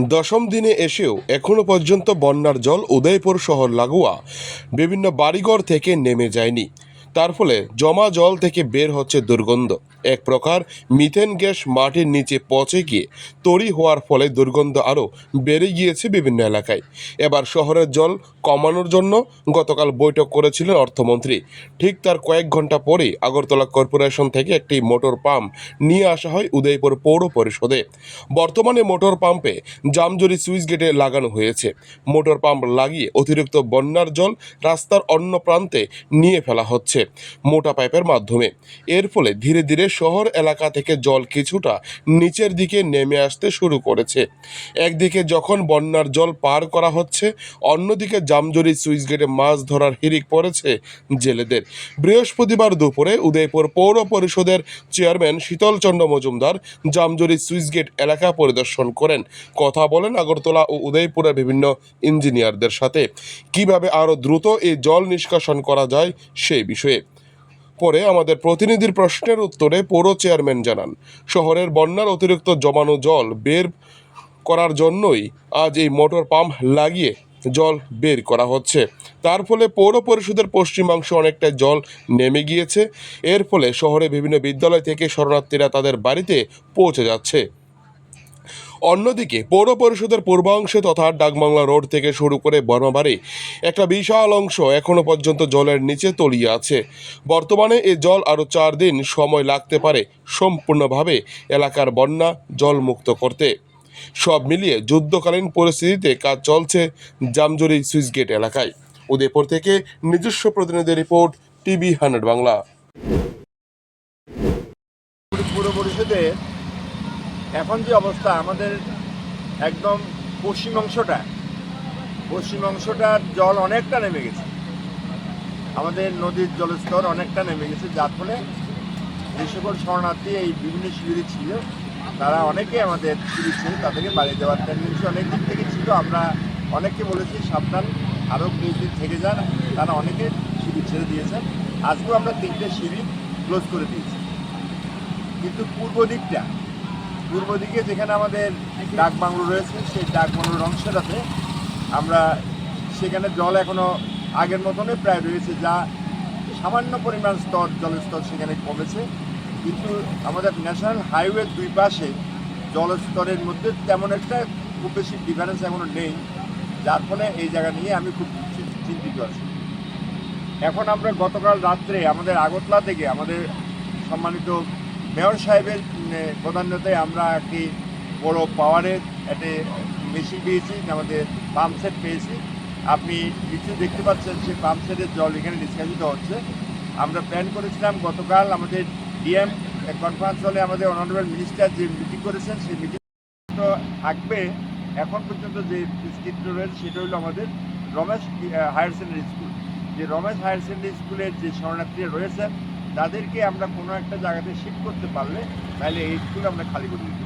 দশম দিনে এসেও এখনও পর্যন্ত বন্যার জল উদয়পুর শহর লাগোয়া বিভিন্ন বাড়িঘর থেকে নেমে যায়নি। তার ফলে জমা জল থেকে বের হচ্ছে দুর্গন্ধ। এক প্রকার মিথেন গ্যাস মাটির নিচে পচে গিয়ে তৈরি হওয়ার ফলে দুর্গন্ধ আরও বেড়ে গিয়েছে বিভিন্ন এলাকায়। এবার শহরের জল কমানোর জন্য গতকাল বৈঠক করেছিলেন অর্থমন্ত্রী। ঠিক তার কয়েক ঘণ্টা পরেই আগরতলা কর্পোরেশন থেকে একটি মোটর পাম্প নিয়ে আসা হয় উদয়পুর পৌর পরিষদে। বর্তমানে মোটর পাম্পে জামজুরি সুইচ গেটে লাগানো হয়েছে। মোটর পাম্প লাগিয়ে অতিরিক্ত বন্যার জল রাস্তার অন্য প্রান্তে নিয়ে ফেলা হচ্ছে মোটা পাইপের মাধ্যমে। এর ফলে ধীরে ধীরে শহর এলাকা থেকে জল কিছুটা নিচের দিকে নেমে আসতে শুরু করেছে। একদিকে যখন বন্যার জল পার করা হচ্ছে, অন্যদিকে জামজরি সুইচ গেটে মাছ ধরার হিরিক পড়েছে জেলেদের। বৃহস্পতিবার দুপুরে উদয়পুর পৌর পরিষদের chairman Shitalchandra Majumdar Jamjari switch gate এলাকা পরিদর্শন করেন। কথা বলেন আগরতলা ও উদয়পুরের বিভিন্ন ইঞ্জিনিয়ারদের সাথে। কীভাবে আরও দ্রুত এই জল নিষ্কাশন করা যায় সেই বিষয়ে। পরে আমাদের প্রতিনিধির প্রশ্নের উত্তরে পৌর চেয়ারম্যান জানান, শহরের বন্যার অতিরিক্ত জমানো জল বের করার জন্যই আজ এই মোটর পাম্প লাগিয়ে জল বের করা হচ্ছে। তার ফলে পৌর পরিষদের পশ্চিমাংশ অনেকটা জল নেমে গিয়েছে। এর ফলে শহরে বিভিন্ন বিদ্যালয় থেকে শরণার্থীরা তাদের বাড়িতে পৌঁছে যাচ্ছে। অন্যদিকে পৌর পরিষদের পূর্বাংশে তথা ডাকবাংলা রোড থেকে শুরু করে বর্মাবাড়ি একটা বিশাল অংশ এখনও পর্যন্ত জলের নিচে তলিয়ে আছে। বর্তমানে এই জল আরও চার দিন সময় লাগতে পারে সম্পূর্ণভাবে এলাকার বন্যা জলমুক্ত করতে। সব মিলিয়ে যুদ্ধকালীন পরিস্থিতিতে কাজ চলছে জামজুরি সুইচগেট এলাকায়। উদয়পুর থেকে নিজস্ব প্রতিনিধি রিপোর্ট, টিভি হান্ড্রেড বাংলা। পুর পরিষদে এখন যে অবস্থা, আমাদের একদম পশ্চিম অংশটা, পশ্চিম অংশটার জল অনেকটা নেমে গেছে। আমাদের নদীর জলস্তর অনেকটা নেমে গেছে, যার ফলে যে সকল শরণার্থী এই বিভিন্ন শিবিরে ছিল, তারা অনেকে আমাদের শিবির ছিল, তাদেরকে বাড়ি দেওয়ার টেন্ডেন্সি অনেক দিক থেকে ছিল। আমরা অনেককে বলেছি, সাবধান আরও দিন থেকে যান, তারা অনেকে শিবির ছেড়ে দিয়েছেন আজকেও আমরা তিনটে শিবির ক্লোজ করে দিয়েছি। কিন্তু পূর্ব দিকটা পূর্ব দিকে যেখানে আমাদের ডাক বাংলো রয়েছে, সেই ডাক বাংলোর অংশটাতে আমরা সেখানে জল এখনও আগের মতনই প্রায় রয়েছে, যা সামান্য পরিমাণ স্তর, জলের স্তর সেখানে কমেছে। কিন্তু আমাদের ন্যাশনাল হাইওয়ের দুই পাশে জলস্তরের মধ্যে তেমন একটা খুব বেশি ডিফারেন্স এখনও নেই। যার ফলে এই জায়গা নিয়ে আমি খুব চিন্তিত আছি। এখন আমরা গতকাল রাত্রে আমাদের আগরতলা থেকে আমাদের সম্মানিত মেয়র সাহেবের উম, প্রধান্যতায় আমরা একটি বড় পাওয়ারের একটি মেশিন পেয়েছি আমাদের পাম্প সেট পেয়েছি। আপনি কিছু দেখতে পাচ্ছেন সেই পাম্প সেটের জল এখানে নিষ্কাশিত হচ্ছে। আমরা প্ল্যান করেছিলাম গতকাল আমাদের ডিএম কনফারেন্স হলে আমাদের অনারেবল মিনিস্টার যে মিটিং করেছেন সেই মিটিং থাকবে। এখন পর্যন্ত যে চিত্র রয়েছে সেটা হলো আমাদের রমেশ হায়ার সেকেন্ডারি স্কুল যে রমেশ হায়ার সেকেন্ডারি স্কুলের যে শরণার্থীরা রয়েছেন তাদেরকে আমরা কোনো একটা জায়গাতে শিফট করতে পারলে তাহলে এই স্কুল আমরা খালি করে দিতে